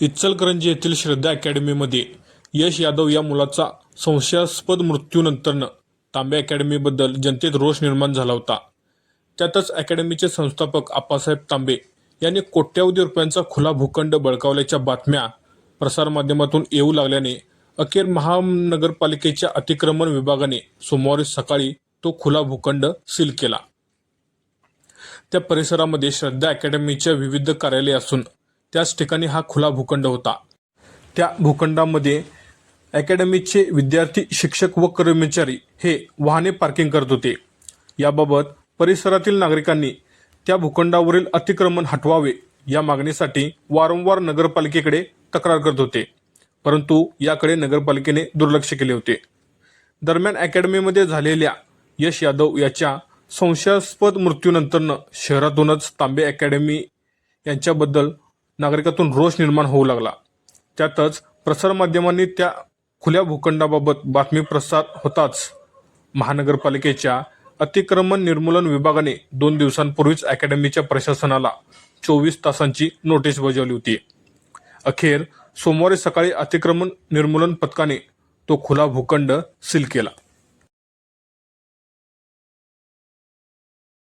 इचलकरंजी येथील श्रद्धा अकॅडमीमध्ये यश यादव या मुलाचा संशयास्पद मृत्यूनंतरनं तांबे अकॅडमीबद्दल जनतेत रोष निर्माण झाला होता. त्यातच अकॅडमीचे संस्थापक आप्पासाहेब तांबे यांनी कोट्यवधी रुपयांचा खुला भूखंड बळकावल्याच्या बातम्या प्रसारमाध्यमातून येऊ लागल्याने अखेर महानगरपालिकेच्या अतिक्रमण विभागाने सोमवारी सकाळी तो खुला भूखंड सील केला. त्या परिसरामध्ये श्रद्धा अकॅडमीच्या विविध कार्यालये असून त्याच ठिकाणी हा खुला भूखंड होता. त्या भूखंडामध्ये अकॅडमीचे विद्यार्थी शिक्षक व कर्मचारी हे वाहने पार्किंग करत होते. याबाबत परिसरातील नागरिकांनी त्या भूखंडावरील अतिक्रमण हटवावे या मागणीसाठी वारंवार नगरपालिकेकडे तक्रार करत होते. परंतु याकडे नगरपालिकेने दुर्लक्ष केले होते. दरम्यान अकॅडमीमध्ये झालेल्या यश यादव याच्या संशयास्पद मृत्यूनंतरनं शहरातूनच तांबे अकॅडमी यांच्याबद्दल नागरिकातून रोष निर्माण होऊ लागला. त्यातच प्रसारमाध्यमांनी त्या खुल्या भूखंडाबाबत बातमी प्रसार होताच. महानगरपालिकेच्या अतिक्रमण निर्मूलन विभागाने दोन दिवसांपूर्वीच अकॅडमीच्या प्रशासनाला चोवीस तासांची नोटीस बजावली होती. अखेर सोमवारी सकाळी अतिक्रमण निर्मूलन पथकाने तो खुला भूखंड सील केला.